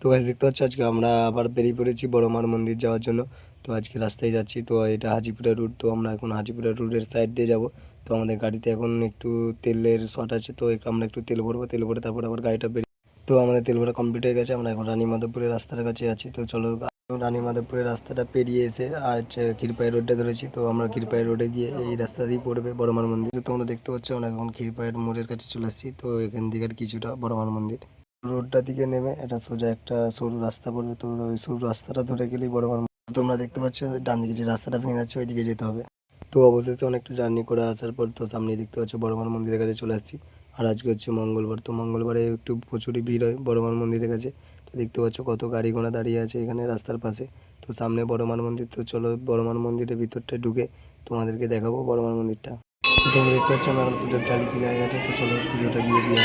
তো গাছ দেখতে পাচ্ছ, আজকে আমরা আবার বেরিয়ে পড়েছি বড় মার মন্দির যাওয়ার জন্য। তো আজকে রাস্তায় যাচ্ছি, তো এটা হাজিপুরা রুট তো আমরা এখন হাজিপুরা রুটের সাইড দিয়ে যাব। তো আমাদের গাড়িতে এখন একটু তেলের শর্ট আছে, তো আমরা একটু তেল ভরবো, তেল ভরে তারপর আবার গাড়িটা বেরিয়ে তো আমাদের তেল ভরা কমপ্লিট হয়ে গেছে, আমরা এখন রানী মাধবপুরের রাস্তার কাছে আছি। তো চলো রানী মাধবপুরের রাস্তাটা পেরিয়ে এসে আজ ক্ষীরপাই রোডটা ধরেছি। তো আমরা ক্ষীরপাই রোডে গিয়ে এই রাস্তা দিয়ে পড়বে বড়মার মন্দির। তো তোমরা দেখতে পাচ্ছ, আমরা এখন ক্ষীরপাইয়ের মোড়ের কাছে চলে আসছি তো এখান থেকে কিছুটা বড়মার মন্দির। রোডটা দিকে নেমে এটা সোজা একটা সরু রাস্তা পড়বে। তো ওই সরু রাস্তাটা ধরে গেলেই বড়মার মন্দির। তোমরা দেখতে পাচ্ছ ডান দিকে যে রাস্তাটা ভেঙে যাচ্ছে ওই দিকে যেতে হবে। তো অবশেষে অনেকটা জার্নি করে আসার পর তো সামনে দেখতে পাচ্ছ বড়মার মন্দিরের কাছে চলে আসছি। আর আজকে হচ্ছে মঙ্গলবার। তো মঙ্গলবারে একটু প্রচুরই ভিড় হয় বড়মার মন্দিরের কাছে। তো দেখতে পাচ্ছ কত গাড়ি ঘোড়া দাঁড়িয়ে আছে এখানে রাস্তার পাশে। তো সামনে বড়মার মন্দির। তো চলো বড়মার মন্দিরের ভিতরটা ঢুকে তোমাদেরকে দেখাবো বড়মার মন্দিরটা। তোমরা দেখতে পাচ্ছ আমার পুজোর ডালি কিনে গেছে। তো চলো পুজোটা গিয়ে দিয়ে